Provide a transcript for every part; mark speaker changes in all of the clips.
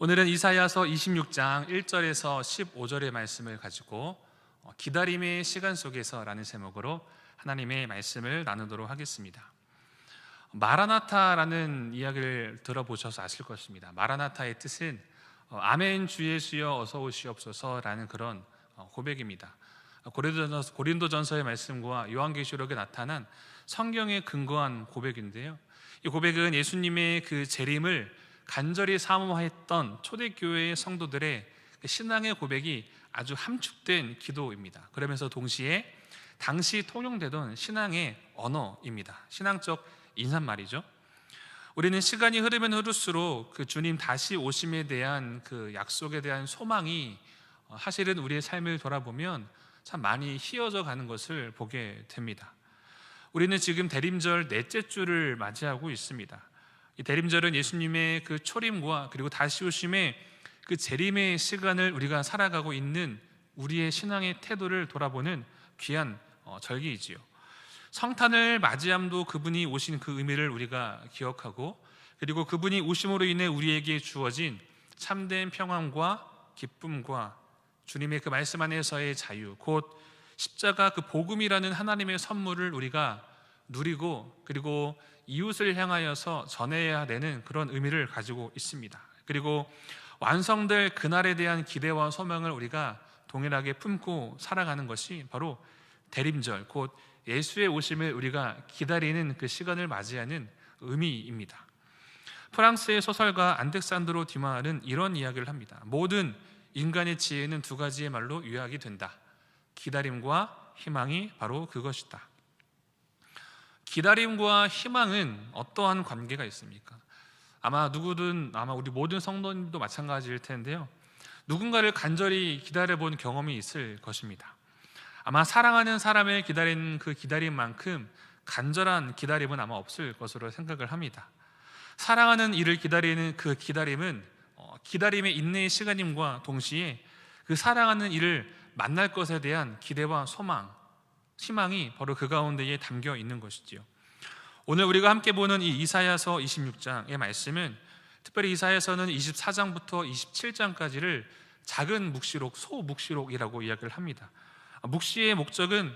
Speaker 1: 오늘은 이사야서 26장 1절에서 15절의 말씀을 가지고 어, 기다림의 시간 속에서라는 제목으로 하나님의 말씀을 나누도록 하겠습니다. 마라나타라는 이야기를 들어보셔서 아실 것입니다. 마라나타의 뜻은 어, 아멘 주 예수여 어서 오시옵소서라는 그런 어, 고백입니다. 고린도전서, 고린도전서의 말씀과 요한계시록에 나타난 성경에 근거한 고백인데요. 이 고백은 예수님의 그 재림을 간절히 사모했던 초대교회의 성도들의 그 신앙의 고백이 아주 함축된 기도입니다. 그러면서 동시에 당시 통용되던 신앙의 언어입니다. 신앙적 인사말이죠. 우리는 시간이 흐르면 흐를수록 그 주님 다시 오심에 대한 그 약속에 대한 소망이 어, 사실은 우리의 삶을 돌아보면 참 많이 희어져 가는 것을 보게 됩니다. 우리는 지금 대림절 넷째 주를 맞이하고 있습니다. 이 대림절은 예수님의 그 초림과 그리고 다시 오심의 그 재림의 시간을 우리가 살아가고 있는 우리의 신앙의 태도를 돌아보는 귀한 어, 절기이지요. 성탄을 맞이함도 그분이 오신 그 의미를 우리가 기억하고 그리고 그분이 오심으로 인해 우리에게 주어진 참된 평안과 기쁨과 주님의 그 말씀 안에서의 자유, 곧 십자가 그 복음이라는 하나님의 선물을 우리가 누리고 그리고 이웃을 향하여서 전해야 되는 그런 의미를 가지고 있습니다. 그리고 완성될 그날에 대한 기대와 소망을 우리가 동일하게 품고 살아가는 것이 바로 대림절, 곧 예수의 오심을 우리가 기다리는 그 시간을 맞이하는 의미입니다. 프랑스의 소설가 안덱산드로 디마는 이런 이야기를 합니다. 모든 인간의 지혜는 두 가지의 말로 요약이 된다. 기다림과 희망이 바로 그것이다. 기다림과 희망은 어떠한 관계가 있습니까? 아마 누구든 아마 우리 모든 성도님도 마찬가지일 텐데요. 누군가를 간절히 기다려 본 경험이 있을 것입니다. 아마 사랑하는 사람을 기다리는 그 기다림만큼 간절한 기다림은 아마 없을 것으로 생각을 합니다. 사랑하는 이를 기다리는 그 기다림은 어, 기다림의 인내의 시간임과 동시에 그 사랑하는 이를 만날 것에 대한 기대와 소망, 희망이 바로 그 가운데에 담겨 있는 것이지요. 오늘 우리가 함께 보는 이 이사야서 26장의 말씀은 특별히 이사야서는 24장부터 27장까지를 작은 묵시록, 소묵시록이라고 이야기를 합니다. 묵시의 목적은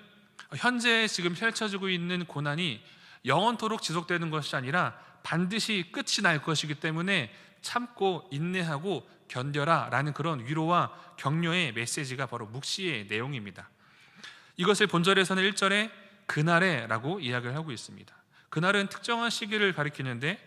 Speaker 1: 현재 지금 펼쳐지고 있는 고난이 영원토록 지속되는 것이 아니라 반드시 끝이 날 것이기 때문에 참고 인내하고 견뎌라 라는 그런 위로와 격려의 메시지가 바로 묵시의 내용입니다. 이것을 본절에서는 1절에 그날에라고 이야기를 하고 있습니다. 그날은 특정한 시기를 가리키는데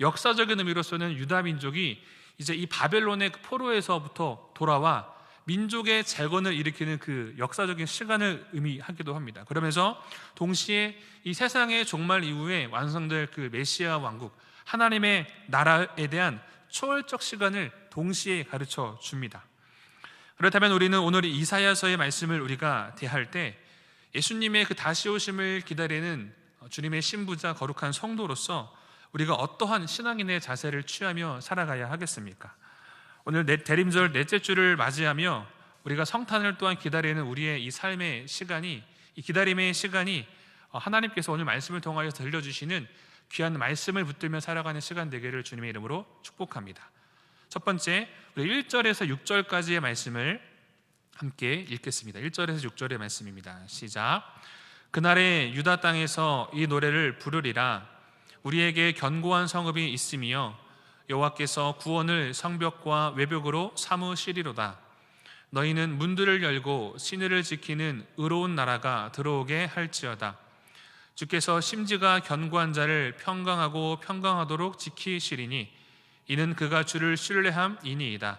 Speaker 1: 역사적인 의미로서는 유다 민족이 이제 이 바벨론의 그 포로에서부터 돌아와 민족의 재건을 일으키는 그 역사적인 시간을 의미하기도 합니다. 그러면서 동시에 이 세상의 종말 이후에 완성될 그 메시아 왕국 하나님의 나라에 대한 초월적 시간을 동시에 가르쳐 줍니다. 그렇다면 우리는 오늘 이사야서의 말씀을 우리가 대할 때 예수님의 그 다시 오심을 기다리는 주님의 신부자 거룩한 성도로서 우리가 어떠한 신앙인의 자세를 취하며 살아가야 하겠습니까? 오늘 대림절 넷째 주를 맞이하며 우리가 성탄을 또한 기다리는 우리의 이 삶의 시간이 이 기다림의 시간이 하나님께서 오늘 말씀을 통하여 들려주시는 귀한 말씀을 붙들며 살아가는 시간 되기를 주님의 이름으로 축복합니다. 첫 번째, 우리 1절에서 6절까지의 말씀을 함께 읽겠습니다. 1절에서 6절의 말씀입니다. 시작. 그날에 유다 땅에서 이 노래를 부르리라. 우리에게 견고한 성읍이 있으며 여호와께서 구원을 성벽과 외벽으로 삼으시리로다. 너희는 문들을 열고 신을 지키는 의로운 나라가 들어오게 할지어다. 주께서 심지가 견고한 자를 평강하고 평강하도록 지키시리니 이는 그가 주를 신뢰함이니이다.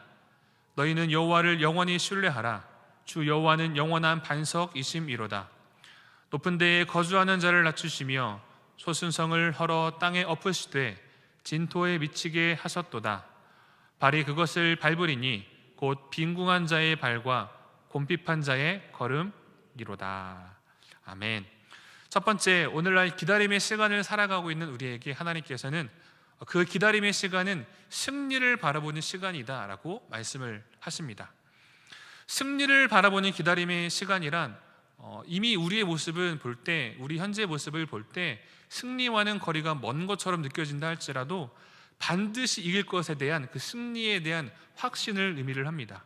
Speaker 1: 너희는 여호와를 영원히 신뢰하라. 주 여호와는 영원한 반석이심이로다. 높은 데에 거주하는 자를 낮추시며 소순성을 헐어 땅에 엎으시되 진토에 미치게 하셨도다. 발이 그것을 밟으리니 곧 빈궁한 자의 발과 곰핍한 자의 걸음이로다. 아멘. 첫 번째, 오늘날 기다림의 시간을 살아가고 있는 우리에게 하나님께서는 그 기다림의 시간은 승리를 바라보는 시간이다라고 말씀을 하십니다. 승리를 바라보는 기다림의 시간이란 어, 이미 우리의 모습을 볼 때, 우리 현재 모습을 볼 때 승리와는 거리가 먼 것처럼 느껴진다 할지라도 반드시 이길 것에 대한 그 승리에 대한 확신을 의미를 합니다.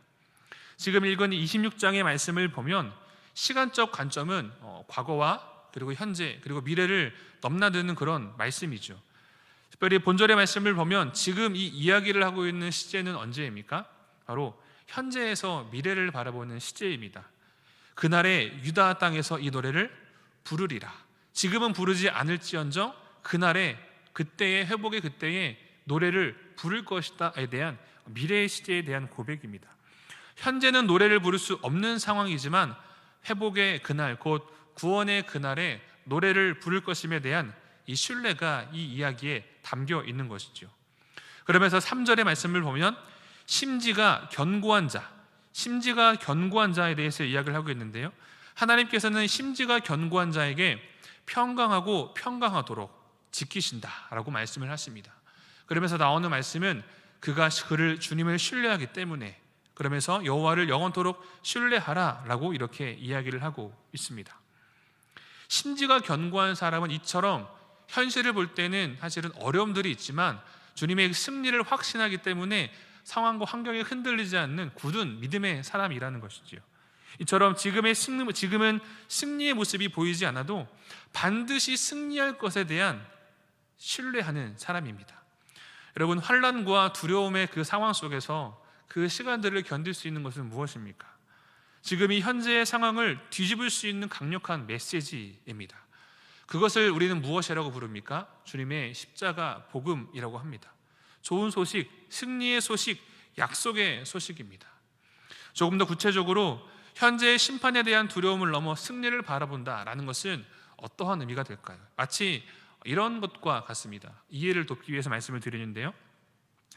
Speaker 1: 지금 읽은 26장의 말씀을 보면 시간적 관점은 어, 과거와 그리고 현재 그리고 미래를 넘나드는 그런 말씀이죠. 특별히 본절의 말씀을 보면 지금 이 이야기를 하고 있는 시제는 언제입니까? 바로 현재에서 미래를 바라보는 시제입니다. 그날에 유다 땅에서 이 노래를 부르리라. 지금은 부르지 않을지언정 그날에 그때의 회복의 그때에 노래를 부를 것이다에 대한 미래의 시제에 대한 고백입니다. 현재는 노래를 부를 수 없는 상황이지만 회복의 그날 곧 구원의 그날에 노래를 부를 것임에 대한 이 신뢰가 이 이야기에 담겨 있는 것이죠. 그러면서 3절의 말씀을 보면 심지가 견고한 자, 심지가 견고한 자에 대해서 이야기를 하고 있는데요. 하나님께서는 심지가 견고한 자에게 평강하고 평강하도록 지키신다라고 말씀을 하십니다. 그러면서 나오는 말씀은 그가 그를 주님을 신뢰하기 때문에 그러면서 여호와를 영원토록 신뢰하라라고 이렇게 이야기를 하고 있습니다. 심지가 견고한 사람은 이처럼 현실을 볼 때는 사실은 어려움들이 있지만 주님의 승리를 확신하기 때문에 상황과 환경에 흔들리지 않는 굳은 믿음의 사람이라는 것이지요. 이처럼 지금의 승리, 지금은 승리의 모습이 보이지 않아도 반드시 승리할 것에 대한 신뢰하는 사람입니다. 여러분 환란과 두려움의 그 상황 속에서 그 시간들을 견딜 수 있는 것은 무엇입니까? 지금 이 현재의 상황을 뒤집을 수 있는 강력한 메시지입니다. 그것을 우리는 무엇이라고 부릅니까? 주님의 십자가 복음이라고 합니다. 좋은 소식, 승리의 소식, 약속의 소식입니다. 조금 더 구체적으로 현재의 심판에 대한 두려움을 넘어 승리를 바라본다라는 것은 어떠한 의미가 될까요? 마치 이런 것과 같습니다. 이해를 돕기 위해서 말씀을 드리는데요.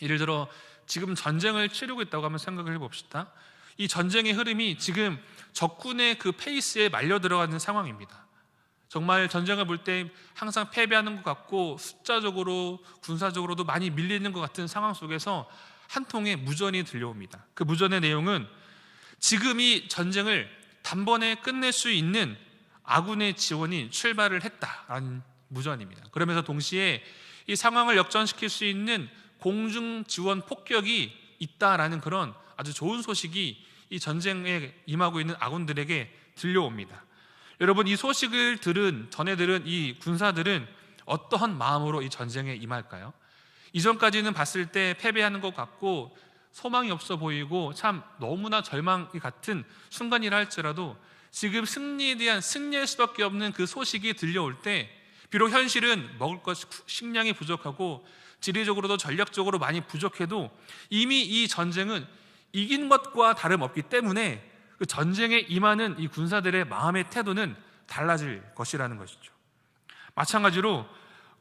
Speaker 1: 예를 들어 지금 전쟁을 치르고 있다고 한번 생각을 해봅시다. 이 전쟁의 흐름이 지금 적군의 그 페이스에 말려 들어가는 상황입니다. 정말 전쟁을 볼 때 항상 패배하는 것 같고 숫자적으로 군사적으로도 많이 밀리는 것 같은 상황 속에서 한 통의 무전이 들려옵니다. 그 무전의 내용은 지금 이 전쟁을 단번에 끝낼 수 있는 아군의 지원이 출발을 했다라는 무전입니다. 그러면서 동시에 이 상황을 역전시킬 수 있는 공중 지원 폭격이 있다라는 그런 아주 좋은 소식이 이 전쟁에 임하고 있는 아군들에게 들려옵니다. 여러분 이 소식을 들은 전에 들은 이 군사들은 어떠한 마음으로 이 전쟁에 임할까요? 이전까지는 봤을 때 패배하는 것 같고 소망이 없어 보이고 참 너무나 절망이 같은 순간이라 할지라도 지금 승리에 대한 승리할 수밖에 없는 그 소식이 들려올 때 비록 현실은 먹을 것 식량이 부족하고 지리적으로도 전략적으로 많이 부족해도 이미 이 전쟁은 이긴 것과 다름없기 때문에 그 전쟁에 임하는 이 군사들의 마음의 태도는 달라질 것이라는 것이죠. 마찬가지로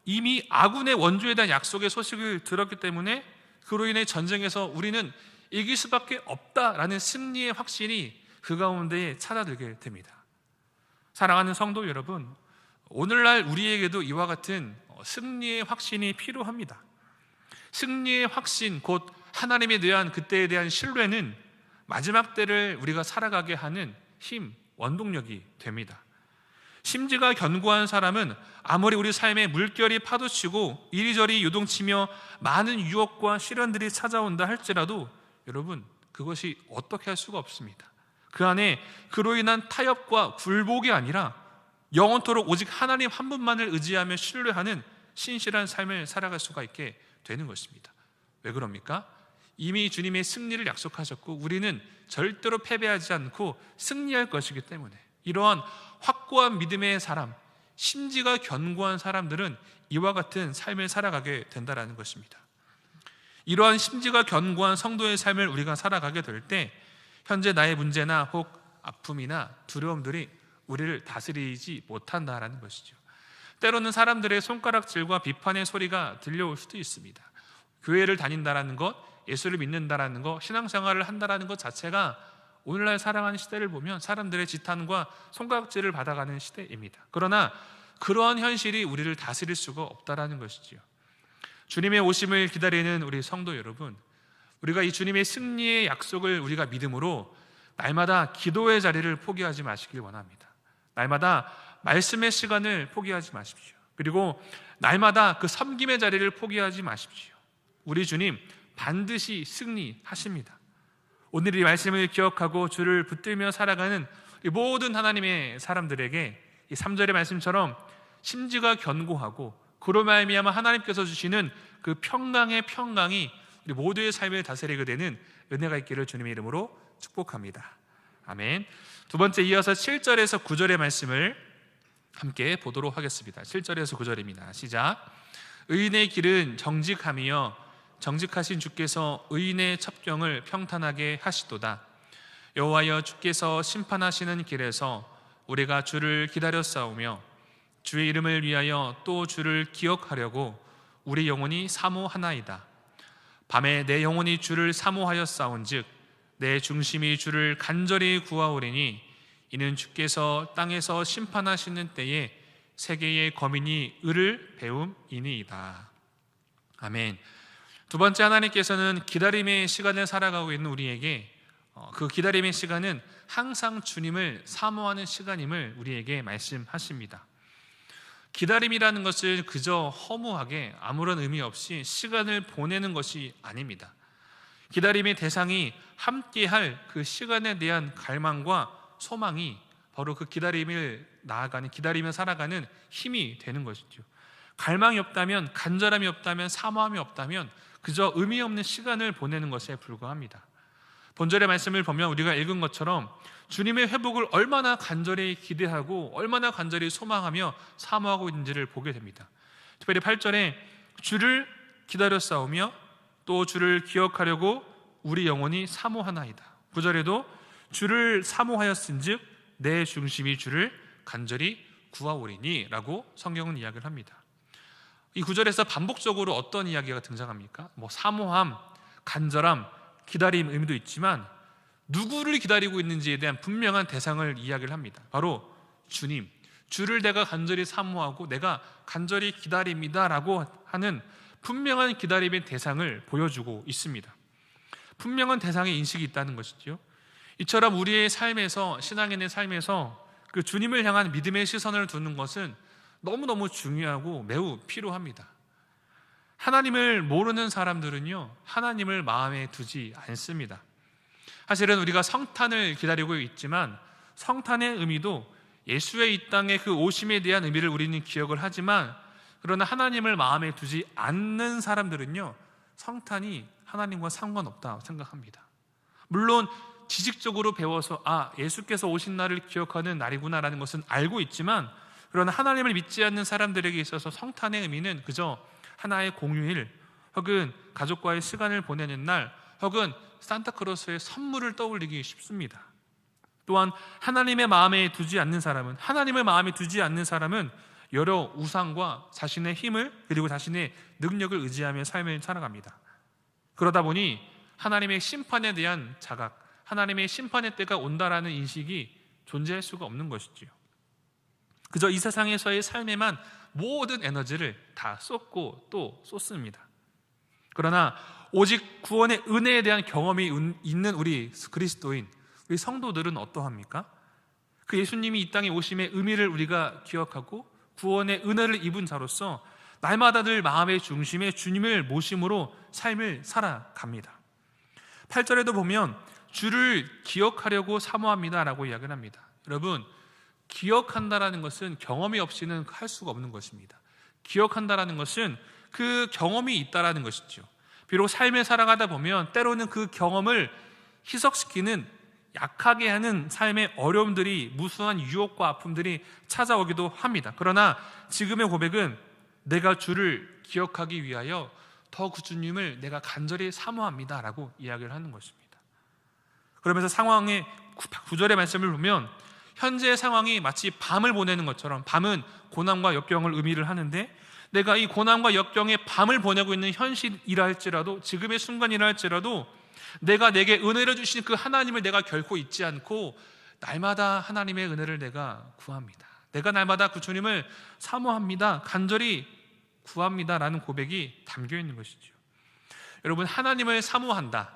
Speaker 1: 이미 아군의 원조에 대한 약속의 소식을 들었기 때문에 그로 인해 전쟁에서 우리는 이길 수밖에 없다라는 승리의 확신이 그 가운데에 찾아들게 됩니다. 사랑하는 성도 여러분, 오늘날 우리에게도 이와 같은 승리의 확신이 필요합니다. 승리의 확신, 곧 하나님에 대한 그때에 대한 신뢰는 마지막 때를 우리가 살아가게 하는 힘, 원동력이 됩니다. 심지가 견고한 사람은 아무리 우리 삶에 물결이 파도치고 이리저리 요동치며 많은 유혹과 시련들이 찾아온다 할지라도 여러분 그것이 어떻게 할 수가 없습니다. 그 안에 그로 인한 타협과 굴복이 아니라 영원토록 오직 하나님 한 분만을 의지하며 신뢰하는 신실한 삶을 살아갈 수가 있게 되는 것입니다. 왜 그럽니까? 이미 주님의 승리를 약속하셨고 우리는 절대로 패배하지 않고 승리할 것이기 때문에 이러한 확고한 믿음의 사람, 심지가 견고한 사람들은 이와 같은 삶을 살아가게 된다라는 것입니다. 이러한 심지가 견고한 성도의 삶을 우리가 살아가게 될 때 현재 나의 문제나 혹 아픔이나 두려움들이 우리를 다스리지 못한다라는 것이죠. 때로는 사람들의 손가락질과 비판의 소리가 들려올 수도 있습니다. 교회를 다닌다라는 것, 예수를 믿는다라는 것, 신앙생활을 한다라는 것 자체가 오늘날 살아가는 시대를 보면 사람들의 지탄과 손가락질을 받아가는 시대입니다. 그러나 그러한 현실이 우리를 다스릴 수가 없다라는 것이지요. 주님의 오심을 기다리는 우리 성도 여러분, 우리가 이 주님의 승리의 약속을 우리가 믿음으로 날마다 기도의 자리를 포기하지 마시길 원합니다. 날마다 말씀의 시간을 포기하지 마십시오. 그리고 날마다 그 섬김의 자리를 포기하지 마십시오. 우리 주님 반드시 승리하십니다. 오늘 이 말씀을 기억하고 주를 붙들며 살아가는 모든 하나님의 사람들에게 이 3절의 말씀처럼 심지가 견고하고 그로 말미암아 하나님께서 주시는 그 평강의 평강이 우리 모두의 삶을 다스리게 되는 은혜가 있기를 주님의 이름으로 축복합니다. 아멘. 두 번째 이어서 7절에서 9절의 말씀을 함께 보도록 하겠습니다. 7절에서 9절입니다. 시작. 의인의 길은 정직함이여 정직하신 주께서 의인의 첩경을 평탄하게 하시도다. 여호와여 주께서 심판하시는 길에서 우리가 주를 기다려 싸우며 주의 이름을 위하여 또 주를 기억하려고 우리 영혼이 사모하나이다. 밤에 내 영혼이 주를 사모하여 싸운즉 내 중심이 주를 간절히 구하오리니 이는 주께서 땅에서 심판하시는 때에 세계의 거민이 을을 배움이니이다. 아멘. 두 번째 하나님께서는 기다림의 시간을 살아가고 있는 우리에게 어, 그 기다림의 시간은 항상 주님을 사모하는 시간임을 우리에게 말씀하십니다. 기다림이라는 것을 그저 허무하게 아무런 의미 없이 시간을 보내는 것이 아닙니다. 기다림의 대상이 함께할 그 시간에 대한 갈망과 소망이 바로 그 기다림을 나아가는 기다리며 살아가는 힘이 되는 것이죠. 갈망이 없다면 간절함이 없다면 사모함이 없다면 그저 의미 없는 시간을 보내는 것에 불과합니다. 본절의 말씀을 보면 우리가 읽은 것처럼 주님의 회복을 얼마나 간절히 기대하고 얼마나 간절히 소망하며 사모하고 있는지를 보게 됩니다. 특별히 8절에 주를 기다려 싸우며 또 주를 기억하려고 우리 영혼이 사모하나이다. 9절에도 주를 사모하였은즉 내 중심이 주를 간절히 구하오리니라고 성경은 이야기를 합니다. 이 구절에서 반복적으로 어떤 이야기가 등장합니까? 뭐 사모함, 간절함, 기다림 의미도 있지만 누구를 기다리고 있는지에 대한 분명한 대상을 이야기를 합니다. 바로 주님, 주를 내가 간절히 사모하고 내가 간절히 기다립니다라고 하는 분명한 기다림의 대상을 보여주고 있습니다. 분명한 대상의 인식이 있다는 것이죠. 이처럼 우리의 삶에서 신앙인의 삶에서 그 주님을 향한 믿음의 시선을 두는 것은 너무너무 중요하고 매우 필요합니다. 하나님을 모르는 사람들은요, 하나님을 마음에 두지 않습니다. 사실은 우리가 성탄을 기다리고 있지만 성탄의 의미도 예수의 이 땅의 그 오심에 대한 의미를 우리는 기억을 하지만 그러나 하나님을 마음에 두지 않는 사람들은요, 성탄이 하나님과 상관없다 생각합니다. 물론 지식적으로 배워서 아, 예수께서 오신 날을 기억하는 날이구나라는 것은 알고 있지만 그러나 하나님을 믿지 않는 사람들에게 있어서 성탄의 의미는 그저 하나의 공휴일 혹은 가족과의 시간을 보내는 날 혹은 산타크로스의 선물을 떠올리기 쉽습니다. 또한 하나님의 마음에 두지 않는 사람은 하나님을 마음에 두지 않는 사람은 여러 우상과 자신의 힘을 그리고 자신의 능력을 의지하며 삶을 살아갑니다. 그러다 보니 하나님의 심판에 대한 자각, 하나님의 심판의 때가 온다라는 인식이 존재할 수가 없는 것이지요. 그저 이 세상에서의 삶에만 모든 에너지를 다 쏟고 또 쏟습니다. 그러나 오직 구원의 은혜에 대한 경험이 있는 우리 그리스도인, 우리 성도들은 어떠합니까? 그 예수님이 이 땅에 오심의 의미를 우리가 기억하고 구원의 은혜를 입은 자로서 날마다 늘 마음의 중심에 주님을 모심으로 삶을 살아갑니다. 8절에도 보면 주를 기억하려고 사모합니다라고 이야기를 합니다. 여러분, 기억한다라는 것은 경험이 없이는 할 수가 없는 것입니다. 기억한다라는 것은 그 경험이 있다라는 것이죠. 비록 삶에 살아가다 보면 때로는 그 경험을 희석시키는 약하게 하는 삶의 어려움들이 무수한 유혹과 아픔들이 찾아오기도 합니다. 그러나 지금의 고백은 내가 주를 기억하기 위하여 더 그 주님을 내가 간절히 사모합니다라고 이야기를 하는 것입니다. 그러면서 상황의 구절의 말씀을 보면 현재의 상황이 마치 밤을 보내는 것처럼 밤은 고난과 역경을 의미를 하는데 내가 이 고난과 역경의 밤을 보내고 있는 현실이라 할지라도 지금의 순간이라 할지라도 내가 내게 은혜를 주신 그 하나님을 내가 결코 잊지 않고 날마다 하나님의 은혜를 내가 구합니다. 내가 날마다 그 주님을 사모합니다. 간절히 구합니다라는 고백이 담겨 있는 것이죠. 여러분 하나님을 사모한다.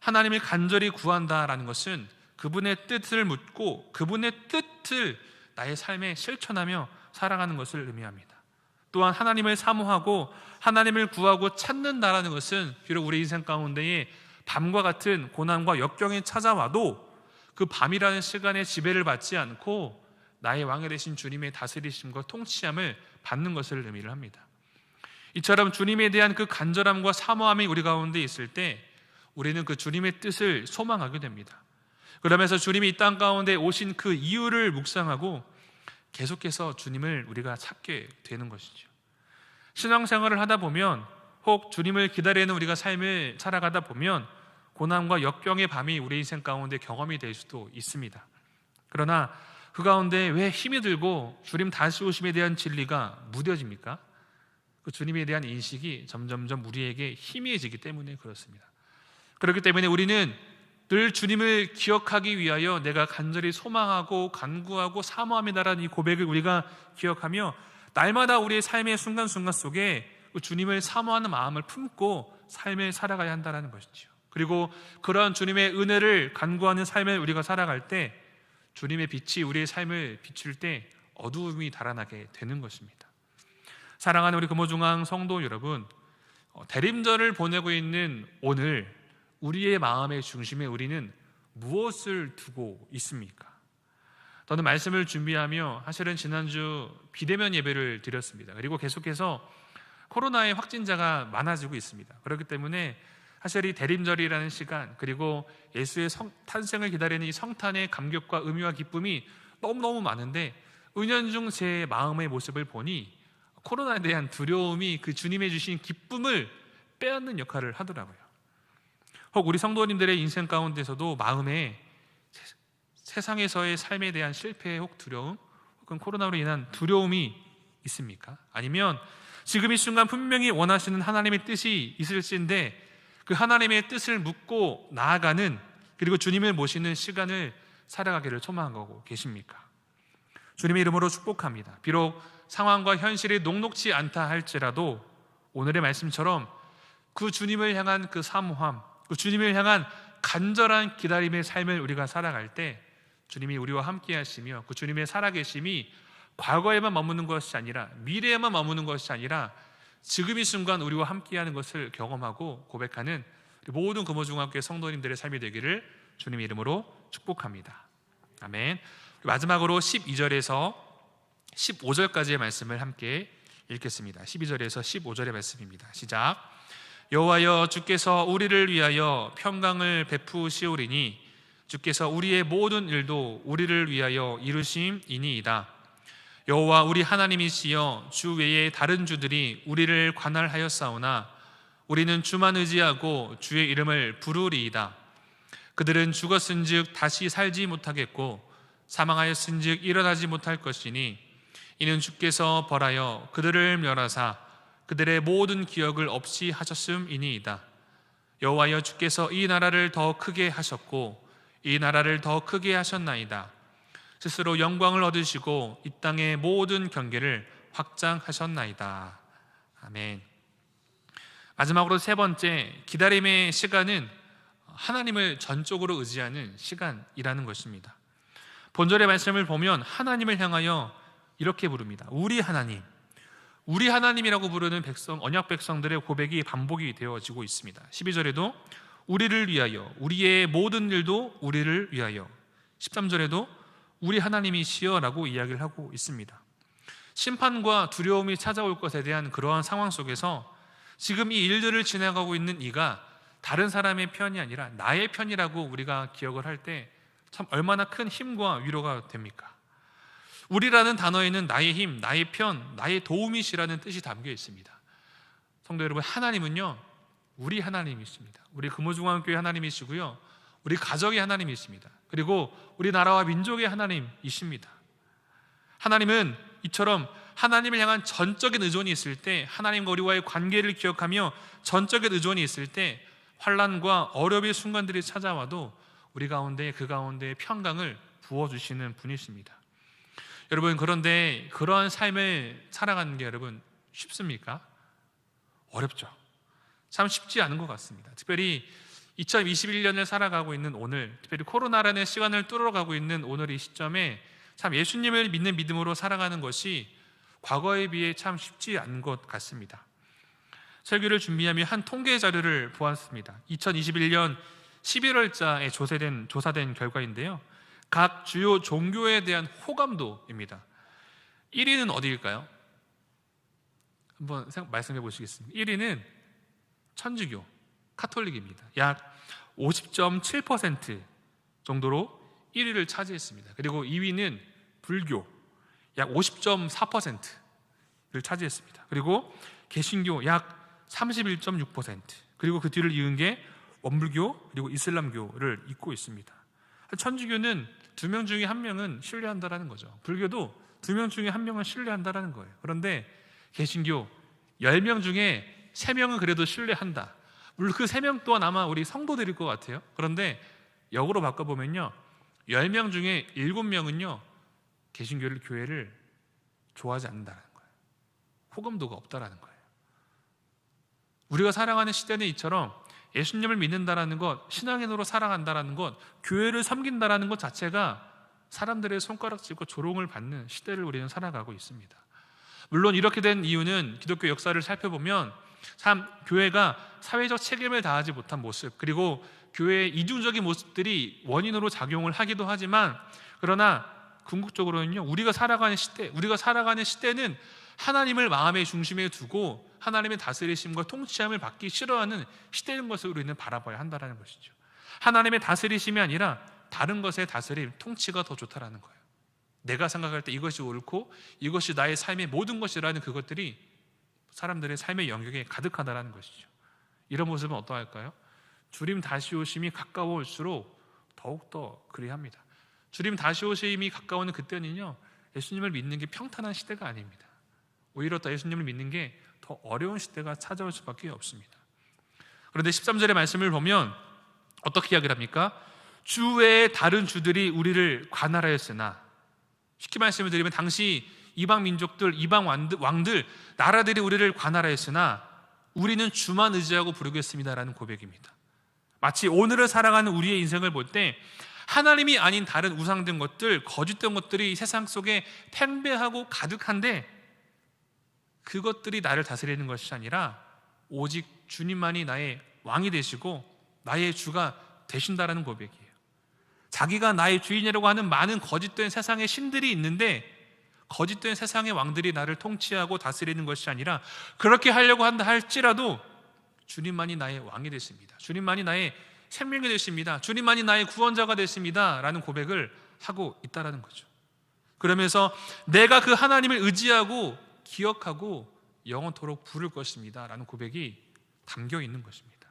Speaker 1: 하나님을 간절히 구한다라는 것은 그분의 뜻을 묻고 그분의 뜻을 나의 삶에 실천하며 살아가는 것을 의미합니다. 또한 하나님을 사모하고 하나님을 구하고 찾는다라는 것은 비록 우리 인생 가운데에 밤과 같은 고난과 역경이 찾아와도 그 밤이라는 시간에 지배를 받지 않고 나의 왕이 되신 주님의 다스리심과 통치함을 받는 것을 의미를 합니다. 이처럼 주님에 대한 그 간절함과 사모함이 우리 가운데 있을 때 우리는 그 주님의 뜻을 소망하게 됩니다. 그러면서 주님이 이 땅 가운데 오신 그 이유를 묵상하고 계속해서 주님을 우리가 찾게 되는 것이죠. 신앙생활을 하다 보면 혹 주님을 기다리는 우리가 삶을 살아가다 보면 고난과 역경의 밤이 우리 인생 가운데 경험이 될 수도 있습니다. 그러나 그 가운데 왜 힘이 들고 주님 다시 오심에 대한 진리가 무뎌집니까? 그 주님에 대한 인식이 점점점 우리에게 희미해지기 때문에 그렇습니다. 그렇기 때문에 우리는 늘 주님을 기억하기 위하여 내가 간절히 소망하고 간구하고 사모함이다라는 이 고백을 우리가 기억하며 날마다 우리의 삶의 순간순간 속에 그 주님을 사모하는 마음을 품고 삶을 살아가야 한다는 것이죠. 그리고 그러한 주님의 은혜를 간구하는 삶을 우리가 살아갈 때 주님의 빛이 우리의 삶을 비출 때 어두움이 달아나게 되는 것입니다. 사랑하는 우리 금호중앙 성도 여러분, 어, 대림절을 보내고 있는 오늘 우리의 마음의 중심에 우리는 무엇을 두고 있습니까? 저는 말씀을 준비하며 사실은 지난주 비대면 예배를 드렸습니다. 그리고 계속해서 코로나의 확진자가 많아지고 있습니다. 그렇기 때문에 사실 이 대림절이라는 시간 그리고 예수의 성, 탄생을 기다리는 이 성탄의 감격과 의미와 기쁨이 너무너무 많은데 은연중 제 마음의 모습을 보니 코로나에 대한 두려움이 그 주님의 주신 기쁨을 빼앗는 역할을 하더라고요. 혹 우리 성도님들의 인생 가운데서도 마음에 세상에서의 삶에 대한 실패 혹 두려움 혹은 코로나로 인한 두려움이 있습니까? 아니면 지금 이 순간 분명히 원하시는 하나님의 뜻이 있을지인데 그 하나님의 뜻을 묻고 나아가는 그리고 주님을 모시는 시간을 살아가기를 소망하고 계십니까? 주님의 이름으로 축복합니다. 비록 상황과 현실이 녹록지 않다 할지라도 오늘의 말씀처럼 그 주님을 향한 그 사모함, 그 주님을 향한 간절한 기다림의 삶을 우리가 살아갈 때 주님이 우리와 함께 하시며 그 주님의 살아계심이 과거에만 머무는 것이 아니라 미래에만 머무는 것이 아니라 지금 이 순간 우리와 함께 하는 것을 경험하고 고백하는 모든 금호중학교 성도님들의 삶이 되기를 주님의 이름으로 축복합니다. 아멘. 마지막으로 12절에서 15절까지의 말씀을 함께 읽겠습니다. 12절에서 15절의 말씀입니다. 시작. 여호와여 주께서 우리를 위하여 평강을 베푸시오리니 주께서 우리의 모든 일도 우리를 위하여 이루심이니이다. 여호와 우리 하나님이시여 주 외에 다른 주들이 우리를 관할하였사오나 우리는 주만 의지하고 주의 이름을 부르리이다. 그들은 죽었은즉 다시 살지 못하겠고 사망하였은즉 일어나지 못할 것이니 이는 주께서 벌하여 그들을 멸하사 그들의 모든 기억을 없이 하셨음이니이다. 여호와여 주께서 이 나라를 더 크게 하셨고 이 나라를 더 크게 하셨나이다. 스스로 영광을 얻으시고 이 땅의 모든 경계를 확장하셨나이다. 아멘. 마지막으로 세 번째 기다림의 시간은 하나님을 전적으로 의지하는 시간이라는 것입니다. 본절의 말씀을 보면 하나님을 향하여 이렇게 부릅니다. 우리 하나님. 우리 하나님이라고 부르는 백성 언약 백성들의 고백이 반복이 되어지고 있습니다. 12절에도 우리를 위하여 우리의 모든 일도 우리를 위하여 13절에도 우리 하나님이시여라고 이야기를 하고 있습니다. 심판과 두려움이 찾아올 것에 대한 그러한 상황 속에서 지금 이 일들을 지나가고 있는 이가 다른 사람의 편이 아니라 나의 편이라고 우리가 기억을 할 때 참 얼마나 큰 힘과 위로가 됩니까? 우리라는 단어에는 나의 힘, 나의 편, 나의 도움이시라는 뜻이 담겨 있습니다. 성도 여러분, 하나님은요, 우리 하나님이십니다. 우리 금호중앙교회 하나님이시고요, 우리 가정의 하나님이십니다. 그리고 우리 나라와 민족의 하나님이십니다. 하나님은 이처럼 하나님을 향한 전적인 의존이 있을 때, 하나님과 우리와의 관계를 기억하며 전적인 의존이 있을 때, 환란과 어려움의 순간들이 찾아와도 우리 가운데 그 가운데 평강을 부어주시는 분이십니다. 여러분 그런데 그러한 삶을 살아가는 게 여러분 쉽습니까? 어렵죠. 참 쉽지 않은 것 같습니다. 특별히 2021년을 살아가고 있는 오늘, 특별히 코로나라는 시간을 뚫어가고 있는 오늘 이 시점에 참 예수님을 믿는 믿음으로 살아가는 것이 과거에 비해 참 쉽지 않은 것 같습니다. 설교를 준비하며 한 통계 자료를 보았습니다. 2021년 11월자에 조사된, 조사된 결과인데요. 각 주요 종교에 대한 호감도입니다. 1위는 어디일까요? 한번 말씀해 보시겠습니다. 1위는 천주교, 카톨릭입니다. 약 50.7% 정도로 1위를 차지했습니다. 그리고 2위는 불교, 약 50.4%를 차지했습니다. 그리고 개신교 약 31.6%, 그리고 그 뒤를 이은 게 원불교 그리고 이슬람교를 잇고 있습니다. 천주교는 두 명 중에 한 명은 신뢰한다라는 거죠. 불교도 두 명 중에 한 명은 신뢰한다라는 거예요. 그런데 개신교 10명 중에 3명은 그래도 신뢰한다. 물론 그 3명 또한 아마 우리 성도들일 것 같아요. 그런데 역으로 바꿔보면요. 10명 중에 7명은요. 개신교를 교회를 좋아하지 않는다는 거예요. 호감도가 없다라는 거예요. 우리가 살아가는 시대는 이처럼 예수님을 믿는다라는 것, 신앙인으로 살아간다라는 것, 교회를 섬긴다라는 것 자체가 사람들의 손가락질과 조롱을 받는 시대를 우리는 살아가고 있습니다. 물론 이렇게 된 이유는 기독교 역사를 살펴보면 참 교회가 사회적 책임을 다하지 못한 모습 그리고 교회의 이중적인 모습들이 원인으로 작용을 하기도 하지만 그러나 궁극적으로는요 우리가 살아가는 시대 우리가 살아가는 시대는 하나님을 마음의 중심에 두고 하나님의 다스리심과 통치함을 받기 싫어하는 시대인 것을 우리는 바라봐야 한다는 것이죠. 하나님의 다스리심이 아니라 다른 것의 다스림, 통치가 더 좋다라는 거예요. 내가 생각할 때 이것이 옳고 이것이 나의 삶의 모든 것이라는 그것들이 사람들의 삶의 영역에 가득하다라는 것이죠. 이런 모습은 어떠할까요? 주님 다시 오심이 가까워올수록 더욱더 그리합니다. 주님 다시 오심이 가까우는 그때는요, 예수님을 믿는 게 평탄한 시대가 아닙니다. 오히려 더 예수님을 믿는 게 더 어려운 시대가 찾아올 수밖에 없습니다. 그런데 13절의 말씀을 보면 어떻게 이야기를 합니까? 주 외에 다른 주들이 우리를 관할하였으나 쉽게 말씀을 드리면 당시 이방 민족들, 이방 왕들 나라들이 우리를 관할하였으나 우리는 주만 의지하고 부르겠습니다라는 고백입니다. 마치 오늘을 살아가는 우리의 인생을 볼 때 하나님이 아닌 다른 우상된 것들, 거짓된 것들이 세상 속에 팽배하고 가득한데 그것들이 나를 다스리는 것이 아니라 오직 주님만이 나의 왕이 되시고 나의 주가 되신다라는 고백이에요. 자기가 나의 주인이라고 하는 많은 거짓된 세상의 신들이 있는데 거짓된 세상의 왕들이 나를 통치하고 다스리는 것이 아니라 그렇게 하려고 한다 할지라도 주님만이 나의 왕이 되십니다. 주님만이 나의 생명이 되십니다. 주님만이 나의 구원자가 되십니다. 라는 고백을 하고 있다라는 거죠. 그러면서 내가 그 하나님을 의지하고 기억하고 영원토록 부를 것입니다. 라는 고백이 담겨 있는 것입니다.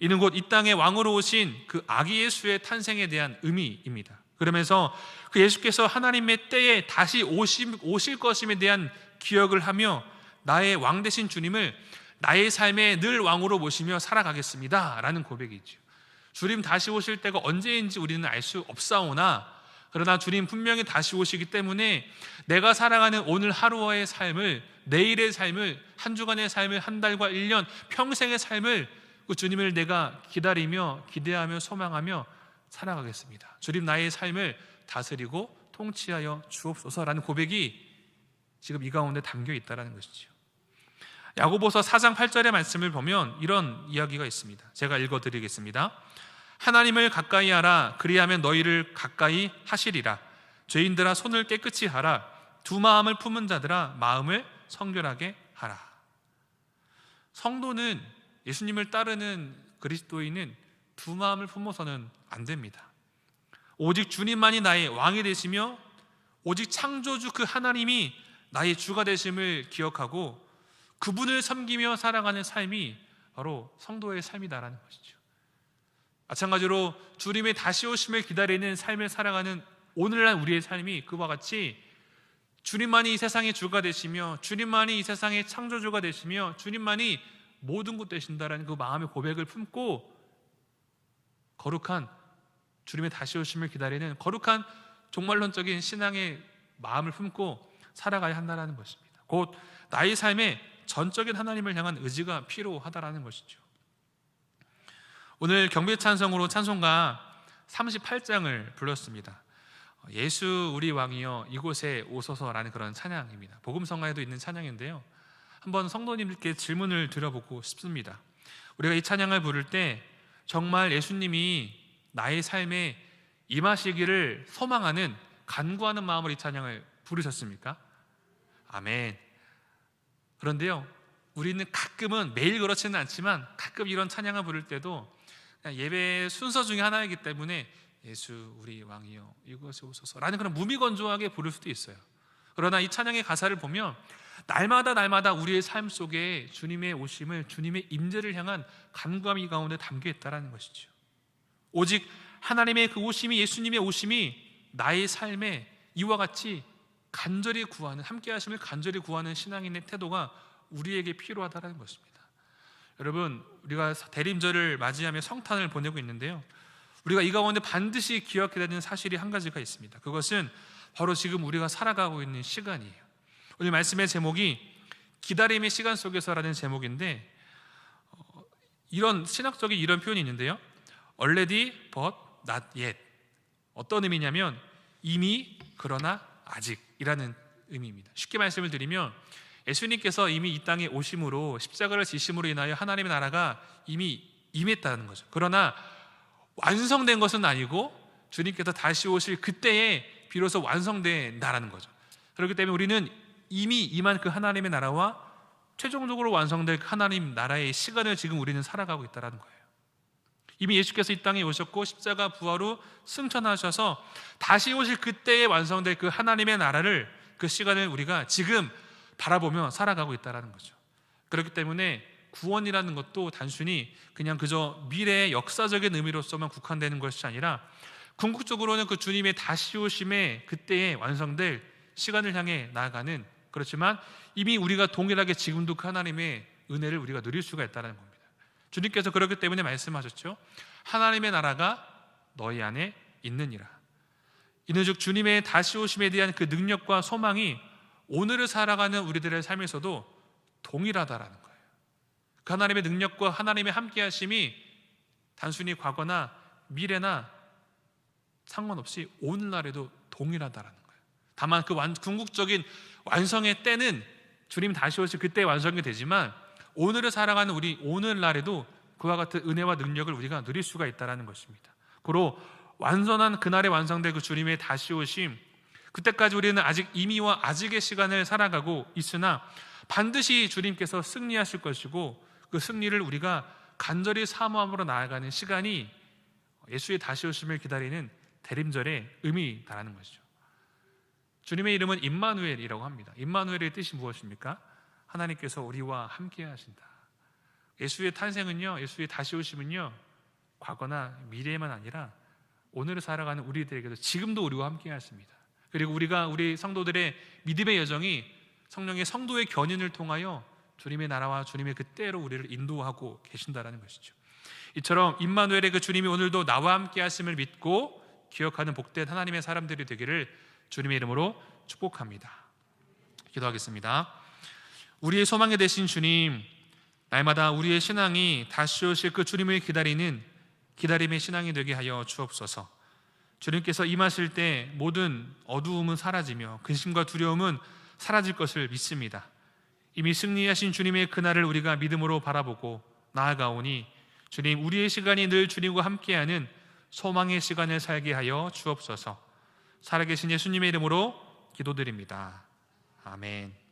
Speaker 1: 이는 곧 이 땅에 왕으로 오신 그 아기 예수의 탄생에 대한 의미입니다. 그러면서 그 예수께서 하나님의 때에 다시 오실, 것임에 대한 기억을 하며 나의 왕 되신 주님을 나의 삶에 늘 왕으로 모시며 살아가겠습니다. 라는 고백이죠. 주님 다시 오실 때가 언제인지 우리는 알 수 없사오나 그러나 주님 분명히 다시 오시기 때문에 내가 살아가는 오늘 하루의 삶을 내일의 삶을 한 주간의 삶을 한 달과 1년 평생의 삶을 그 주님을 내가 기다리며 기대하며 소망하며 살아가겠습니다. 주님 나의 삶을 다스리고 통치하여 주옵소서라는 고백이 지금 이 가운데 담겨 있다라는 것이죠. 야고보서 4장 8절의 말씀을 보면 이런 이야기가 있습니다. 제가 읽어 드리겠습니다. 하나님을 가까이 하라 그리하면 너희를 가까이 하시리라. 죄인들아 손을 깨끗이 하라. 두 마음을 품은 자들아 마음을 성결하게 하라. 성도는 예수님을 따르는 그리스도인은 두 마음을 품어서는 안 됩니다. 오직 주님만이 나의 왕이 되시며 오직 창조주 그 하나님이 나의 주가 되심을 기억하고 그분을 섬기며 살아가는 삶이 바로 성도의 삶이다라는 것이죠. 마찬가지로 주님의 다시 오심을 기다리는 삶을 살아가는 오늘날 우리의 삶이 그와 같이 주님만이 이 세상의 주가 되시며 주님만이 이 세상의 창조주가 되시며 주님만이 모든 것 되신다라는 그 마음의 고백을 품고 거룩한 주님의 다시 오심을 기다리는 거룩한 종말론적인 신앙의 마음을 품고 살아가야 한다는 것입니다. 곧 나의 삶에 전적인 하나님을 향한 의지가 필요하다라는 것이죠. 오늘 경배 찬송으로 찬송가 38장을 불렀습니다. 예수 우리 왕이여 이곳에 오소서라는 그런 찬양입니다. 복음성가에도 있는 찬양인데요. 한번 성도님들께 질문을 드려보고 싶습니다. 우리가 이 찬양을 부를 때 정말 예수님이 나의 삶에 임하시기를 소망하는 간구하는 마음으로 이 찬양을 부르셨습니까? 아멘. 그런데요, 우리는 가끔은 매일 그렇지는 않지만 가끔 이런 찬양을 부를 때도 예배 순서 중에 하나이기 때문에 예수 우리 왕이여 이곳에 오소서라는 그런 무미건조하게 부를 수도 있어요. 그러나 이 찬양의 가사를 보면 날마다 날마다 우리의 삶 속에 주님의 오심을 주님의 임재를 향한 간구함이 가운데 담겨 있다라는 것이죠. 오직 하나님의 그 오심이 예수님의 오심이 나의 삶에 이와 같이 간절히 구하는 함께 하심을 간절히 구하는 신앙인의 태도가 우리에게 필요하다는 것입니다. 여러분, 우리가 대림절을 맞이하며 성탄을 보내고 있는데요. 우리가 이 가운데 반드시 기억해야 되는 사실이 한 가지가 있습니다. 그것은 바로 지금 우리가 살아가고 있는 시간이에요. 오늘 말씀의 제목이 기다림의 시간 속에서라는 제목인데 어, 이런 신학적인 이런 표현이 있는데요. already but not yet. 어떤 의미냐면 이미 그러나 아직이라는 의미입니다. 쉽게 말씀을 드리면 예수님께서 이미 이 땅에 오심으로 십자가를 지심으로 인하여 하나님의 나라가 이미 임했다는 거죠. 그러나 완성된 것은 아니고 주님께서 다시 오실 그때에 비로소 완성된다라는 거죠. 그렇기 때문에 우리는 이미 임한 그 하나님의 나라와 최종적으로 완성될 그 하나님 나라의 시간을 지금 우리는 살아가고 있다라는 거예요. 이미 예수께서 이 땅에 오셨고 십자가 부활로 승천하셔서 다시 오실 그때에 완성될 그 하나님의 나라를 그 시간을 우리가 지금 바라보며 살아가고 있다라는 거죠. 그렇기 때문에 구원이라는 것도 단순히 그냥 그저 미래의 역사적인 의미로서만 국한되는 것이 아니라 궁극적으로는 그 주님의 다시 오심의 그때에 완성될 시간을 향해 나아가는 그렇지만 이미 우리가 동일하게 지금도 그 하나님의 은혜를 우리가 누릴 수가 있다는 겁니다. 주님께서 그렇기 때문에 말씀하셨죠. 하나님의 나라가 너희 안에 있느니라. 이는 즉 주님의 다시 오심에 대한 그 능력과 소망이 오늘을 살아가는 우리들의 삶에서도 동일하다라는 거예요. 그 하나님의 능력과 하나님의 함께하심이 단순히 과거나 미래나 상관없이 오늘날에도 동일하다라는 거예요. 다만 그 완, 궁극적인 완성의 때는 주님 다시 오실 그때 완성이 되지만 오늘을 살아가는 우리 오늘날에도 그와 같은 은혜와 능력을 우리가 누릴 수가 있다라는 것입니다. 고로 완전한 그날에 완성될 그 주님의 다시 오심 그때까지 우리는 아직 이미와 아직의 시간을 살아가고 있으나 반드시 주님께서 승리하실 것이고 그 승리를 우리가 간절히 사모함으로 나아가는 시간이 예수의 다시 오심을 기다리는 대림절의 의미다라는 것이죠. 주님의 이름은 임마누엘이라고 합니다. 임마누엘의 뜻이 무엇입니까? 하나님께서 우리와 함께 하신다. 예수의 탄생은요, 예수의 다시 오심은요, 과거나 미래만 아니라 오늘을 살아가는 우리들에게도 지금도 우리와 함께 하십니다. 그리고 우리가 우리 성도들의 믿음의 여정이 성령의 성도의 견인을 통하여 주님의 나라와 주님의 그 때로 우리를 인도하고 계신다라는 것이죠. 이처럼 임마누엘의 그 주님이 오늘도 나와 함께 하심을 믿고 기억하는 복된 하나님의 사람들이 되기를 주님의 이름으로 축복합니다. 기도하겠습니다. 우리의 소망이 되신 주님, 날마다 우리의 신앙이 다시 오실 그 주님을 기다리는 기다림의 신앙이 되게 하여 주옵소서. 주님께서 임하실 때 모든 어두움은 사라지며 근심과 두려움은 사라질 것을 믿습니다. 이미 승리하신 주님의 그날을 우리가 믿음으로 바라보고 나아가오니 주님 우리의 시간이 늘 주님과 함께하는 소망의 시간을 살게 하여 주옵소서. 살아계신 예수님의 이름으로 기도드립니다. 아멘.